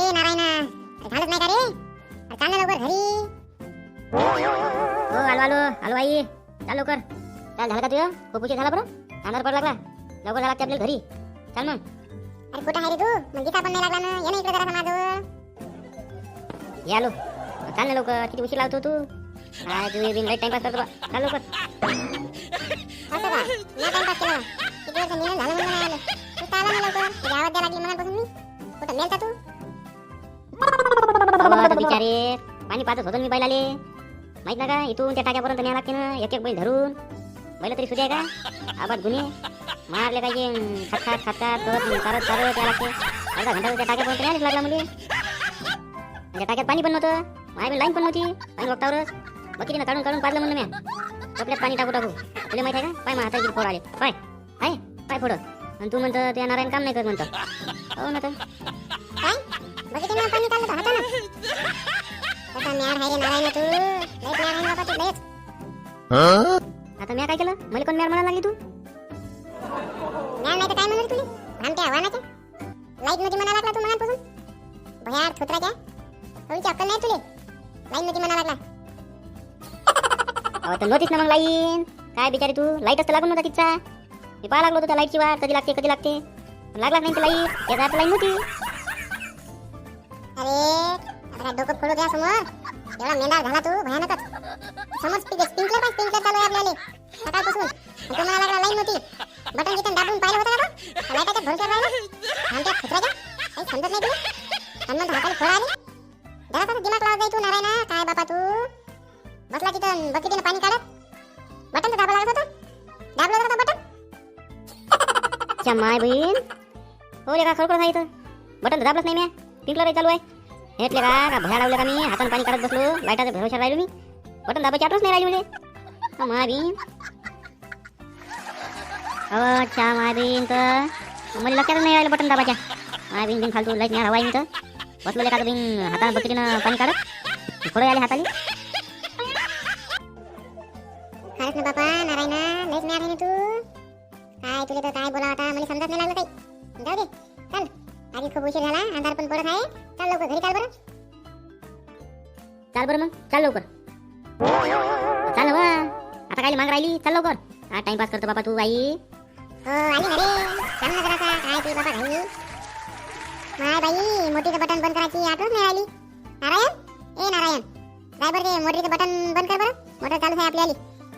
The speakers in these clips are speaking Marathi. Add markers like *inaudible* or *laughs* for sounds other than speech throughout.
ए नारायणा झालंच नाही का रे? अरे चाल ना लवकर घरी. हो आलो आलो आलो आई. चाल लवकर. चाल झालं का तुझं? खूप उशीर झाला बरं? अंधार पड लागला. लवकर झाला लागते आपल्याला घरी. चाल मग. अरे कुठं आहे रे तू? मग दिसा पण नाही लागला ना ये ना इकडे जरा माझं ये आलो. चाल ना लवकर. किती उशीर लावतो तू? काय तू बिन टाइमपास करतो. चाल लवकर. असं का? मी टाइमपास केला. किती वर्ष निघून झालं म्हणून नाही आलं. तू आला ना लवकर. आवाज द्यायला लागली मनापासून मी. कुठं मेलता तू? बिचारे. पाणी पाहतच होतो मी बैलाले. माहीत ना का? इथून त्या टाक्यापर्यंत न्यावं लागते ना एक एक बैल धरून. बैल तरी आहे का? आबाद गुन्हे. मारले पाहिजे. खात खात खात करत चारत चारत या लागते. अर्धा घंटा त्या टाक्यापर्यंत न्यायलाच लागला म्हणजे त्या टाक्यात पाणी पण नव्हतं. माझ्या लाईन पण नव्हती. पाणी बघतावरच बकिरीनं काढून काढून पाजलं म्हणलं म्या. कपड्यात पाणी टाकू टाकू तुला माहीत आहे का? पाय माझ्या हाताची फोड आले. पाय आहे पाय फोड. आणि तू म्हणतं त्या नारायण काम नाही करत म्हणतं. हो ना तर. काय? बघितलं ना पाणी चाललं हातानं कसा म्याड रे नारायण तू. लयच म्याड ना बाबा तू लयच. आता मी काय केलं? मला कोण मॅर म्हणायला लागली तू? म्याड नाही तर काय म्हणलं तुला? भामट्या आव्हानाच्या? लाइटमध्ये म्हणा लागला तू मनापासून? भयार थोत्राच्या थोडीची अक्कल नाही तुले? लाइटमध्ये म्हणा लागला. अहो तर नव्हतीच ना मग लाईन. काय बिचारी तू? लाइट असतं लागून नव्हता तिचा. मी पाहा लागलो होतो त्या लाईटची वाट. कधी लागते कधी लागते? पण लागलाच नाही लाइट. त्याचा आता लाईन नव्हती. अरे आता डोकं फोडू द्या समोर. एवढा मेंढाळ झाला तू भयानकच. समोर स्पीकर स्प्रिंकलर पण स्प्रिंकलर चालू आहे आपल्याला. सकाळपासून. तुम्हाला लागला लाईन होती बटन गिटन दाबून पाहिलं होतं का तो? लाईटाच्या भरोश्यावर राहिला. आमच्या खुत्राच्या काही समजत नाही तुला. हनुमंत हाताला फोडा आली. जरा तसं दिमाग लावत जाई तू नारायणा. काय बापा तू? बसला तिथं बकेटीनं पाणी काढत. बटन तर दाबा लागत होतं दाबलं होतं का बटन *laughs* माय बहीण? हो रे का खरोखर आहे इथं? बटन तर दाबलंच नाही मी पिंकलर चालू आहे. हेटले का का भया लावलं का मी हातानं पाणी काढत बसलो लाईटाच्या भरोशा राहिलो मी बटन दाबायची आठवच नाही राहिली म्हणजे हो हो अच्छा माय तर मला लक्षातच नाही राहिलं बटन दाबाच्या माय बिन फालतू लाइट नाही हवाय मी तर बसलेले का बिन हातानं बकरीनं पाणी काढत थोडं आले हाताली खरंच ना बापा नारायणा लईच नाही तू काय तुला तर काय बोला आता मला समजत नाही लागलं काही जाऊ दे आधी खूप उशीर झाला अंधार पण पडत आहे. चल लवकर घरी चाल बरं. चाल बरं मग चाल लवकर. चाल बा. आता काय माग राहिली चाल लवकर. हा टाइमपास करतो बाबा तू आई. हो आली ना रे सांग ना जरासा. काय बाबा माय बाई मोठीचं बटन बंद करायची आठवच नाही आली नारायण? ए नारायण. ड्रायव्हर ते मोटरीचं बटन बंद कर बरं. मोटर चालू आहे आपली आली.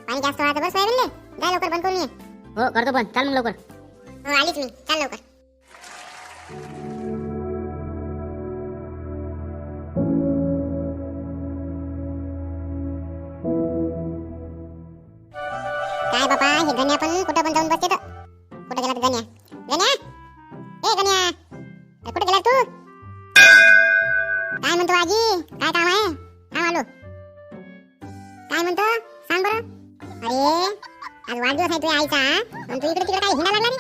पाणी जास्त वाहतं बरं सोयाबीनले. जाय लवकर बंद करून ये. हो करतो पण. चाल मग लवकर. हो आलीच मी. चाल लवकर. काय बाबा हे गण्या पण कुठं पण जाऊन बसते कुठं गेला गण्या? गण्या? ए गण्या! कुठं गेला तू? काय म्हणतो आजी? काय काम आहे? थांब आलो. काय म्हणतो? सांग बरं. अरे आज वाढदिवस आहे तुझ्या आईचा पण तू इकडे तिकडे काय हिंडा लागला रे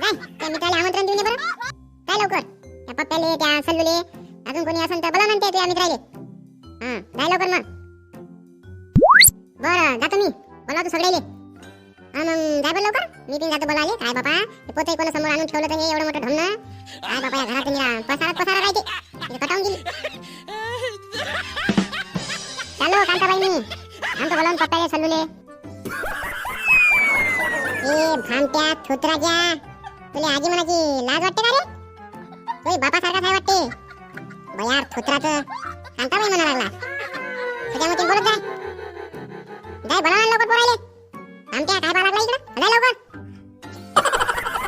जाय त्या मित्राला आमंत्रण देऊन ये बरं. काय लवकर. त्या पप्प्याले त्या सल्लूले. अजून कोणी असेल तर बोला म्हणते तुझ्या मित्राले. हा जाय लवकर मग. बरं जातो मी बोला तू सगळ्याले मग जाय बरं लवकर? मी पण जातो बोलाले काय बापा? हे पोते कोणा समोर आणून ठेवलं तर हे एवढं मोठं ढमणं काय बापा या घरात निरा पसारा पसारा राहते इथे कटावून गेली. चालो कांताबाई मी. आमचं बोलावून पप्प्याले सल्लूले. ए भामट्या थोत्राच्या तुला आजी म्हणाची लाज वाटते का रे? तुझ्या बापा सारखाच आहे वाटते? बयार थोत्राचं. कांताबाई म्हणा लागला. त्याच्यामध्ये बोलत जाय. जाय बोला लवकर बोलायले आमच्या काय बाळा लागला इकडं. जाय लवकर.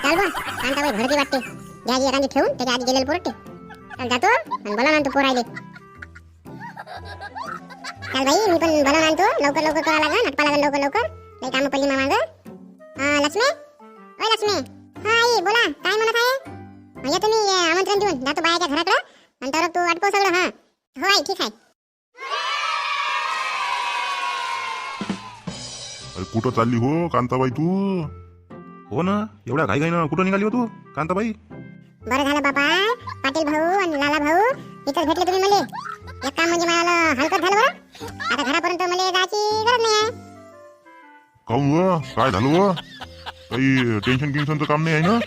चल बा कांताबाई भरती वाटते. घ्याजी एखादी ठेवून त्याच्या आधी गेलेलं पोरटे चल जातो. आणि बोला ना तू पोरायले चल भाई मी पण बोला ना तू लवकर लवकर करा लागन नाटपा लागन लवकर लवकर. लई कामं पडली मामाग. हा लक्ष्मी? ओय लक्ष्मी. हा आई बोला. काय म्हणत आहे? म्हणजे तुम्ही आमंत्रण देऊन. जातो बायाच्या घराकडं. आणि तर तू आटपव सगळं हा. हो आई ठीक आहे. कुठं चालली हो कांताबाई तू? हो ना एवढ्या घाई घाईनं कुठं निघाली हो तू कांताबाई? बरं झालं बाबा पाटील भाऊ आणि लाला भाऊ इथंच भेटले तुम्ही मला. एक काम म्हणजे मला हलकत झालं बरं. आता घरापर्यंत मला जायची गरज नाही आहे. काहून व काय झालं व काही टेन्शन गिन्शनचं काम नाही आहे ना?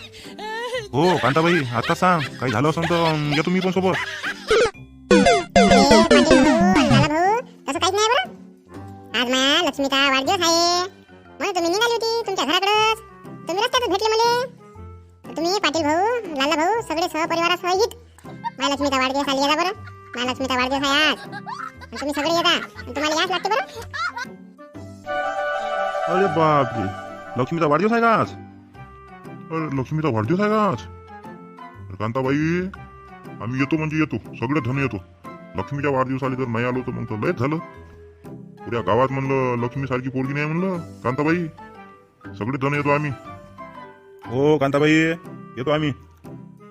हो कांताबाई आता सांग. काही झालं असेल तर येतो मी पण सोबत. लक्ष्मीचा वाढदिवस आहे आज. आणि तुम्ही सगळे येता. आणि तुम्हाला याच लागते बरं? अरे बापरे. लक्ष्मीचा वाढदिवस आहे का आज? अरे लक्ष्मीचा वाढदिवस आहे का आज? अरे कांताबाई आम्ही येतो म्हणजे येतो. सगळे धन येतो. लक्ष्मीच्या वाढदिवसाला जर नाही आलो तर मग तर लयच झालं. पुऱ्या गावात म्हणलं लक्ष्मी सारखी पोरगी नाही म्हणलं. कांताबाई सगळे धन येतो आम्ही. हो कांताबाई येतो आम्ही.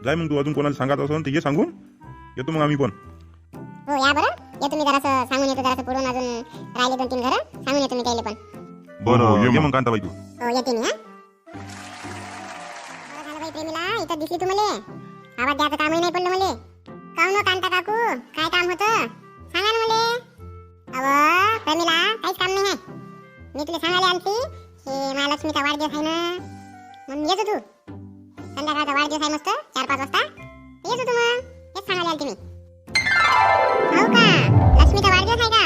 जाय मग तू अजून कोणाला सांगत असेल ते ये सांगून. येतो मग आम्ही पण. हो या बरं. येतो मी जरासं सांगून येतो जरासं पुढून अजून राहिले दोन तीन घरं. सांगून येतो मी त्याला पण. बरं ये मग. कांताबाई तू. हो येते मी हा. बरं झालं बाई प्रेमीला इथं दिसली तू मले. आवाज द्यायचं कामही नाही पडलं मले. काहून हो कांता काकू? काय काम होतं? सांगा ना मले. अव प्रेमीला काहीच काम नाही आहे. मी तुला सांगायला आलती की महालक्ष्मीचा वाढदिवस आहे ना. म्हणून येतो तू. संध्याकाळचा वाढदिवस आहे मस्त चार पाच वाजता. येतो तू मग. हेच सांगायला आलती मी. हो का? लक्ष्मीचा वाढदिवस आहे का?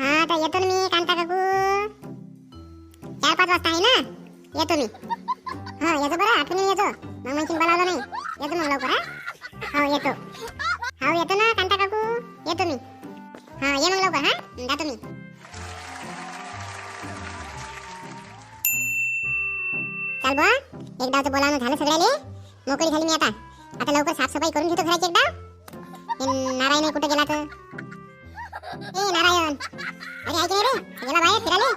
हा तर येतो ना मी कांता काकू. चार पाच वाजता आहे ना? येतो मी. हा येतो बरं आठवणी येतो. मग म्हणशील बोलावलं नाही. येतो मग लवकर हा? हो येतो. हा येतो ना कांता काकू. येतो मी. हा ये मग लवकर हा? जातो मी. चाल बा एकदाचं बोलावणं झालं सगळ्याले. मोकळी झाली मी आता. आता लवकर साफसफाई करून घेतो घराची एकदा. नारायण कुठे गेला तर? ए नारायण. अरे ऐक रे. गेला बाहेर फिराले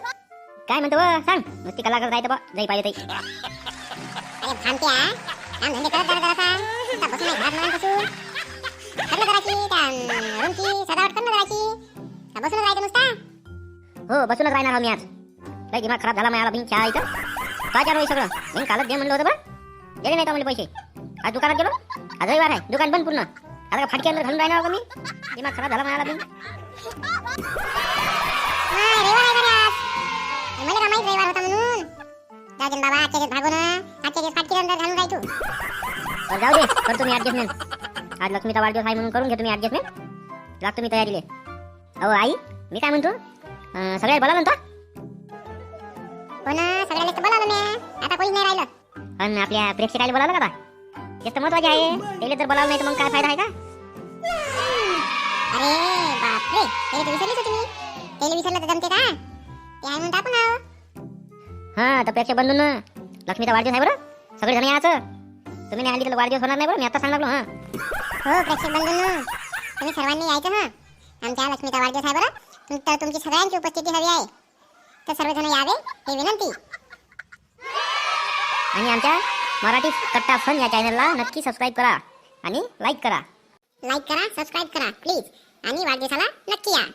काय म्हणतो? सांग. नुसती कला करत राहते बा. जाई पाहिजे ते. अरे भामट्या. काम धंदे करत जरा जरासा. आता बसून नाही घरात म्हणून बसून करणं करायची त्या रूमची सजावट करणं करायची का बसून राहायचं नुसता. हो बसूनच राहणार आहो मी आज. लय दिमाग खराब झाला मला बिन चहा इथं. काय आहे सगळं? बिन कालच दे म्हणलं होतं बा दिले नाही का म्हणले पैसे. आज दुकानात गेलो. आज रविवार आहे. दुकान बंद पूर्ण. आता फाटकी अंदर घालून राहणार का मी? दिमाग खराब झाला मला बिन हाय, रविवार आहे का रे आज? हे मला माहीत रविवार होता म्हणून? जाऊ दे बाबा आजच्या दिवस भागो ना. आजच्या दिवस फाटकी अंदर घालून राहायचो तर जाऊ दे करतो मी ऍडजस्टमेंट आज लक्ष्मीचा वाढदिवस आहे म्हणून करून घेतो मी ऍडजस्टमेंट लागतो मी तयारीले. अहो आई मी काय म्हणतो? सगळ्या बोला नंतर हो ना सगळ्याला बोलावलं मी. आता कोणीच नाही राहिलं. आणि आपल्या प्रेक्षकाला बोलावलं का बा? तेच तर महत्त्वाचे आहे त्याला जर बोलावलं नाही तर मग काय फायदा आहे का? अरे बापरे ते तर विसरलीच होती मी त्याला विसरलं तर जमते का? ते आहे म्हणून आपण आहो। हा तर प्रेक्षक बंधून लक्ष्मीचा वाढदिवस आहे बरं। सगळे जण यायचं तुम्ही नाही आली तर वाढदिवस होणार नाही बरं मी आता सांगलो हा. हो प्रेक्षक बंधूंनो तुम्ही सर्वांनी यायचं हा. आमच्या लक्ष्मीचा वाढदिवस आहे बरं। तुम- तर तुमची सगळ्यांची उपस्थिती हवी आहे। तर सर्वजण यावे हे विनंती. आणि आमच्या? मराठी कट्टा फन या चॅनलला नक्की सबस्क्राईब करा आणि लाईक करा. लाईक करा सबस्क्राईब करा प्लीज आणि वाढदिवसाला नक्की या.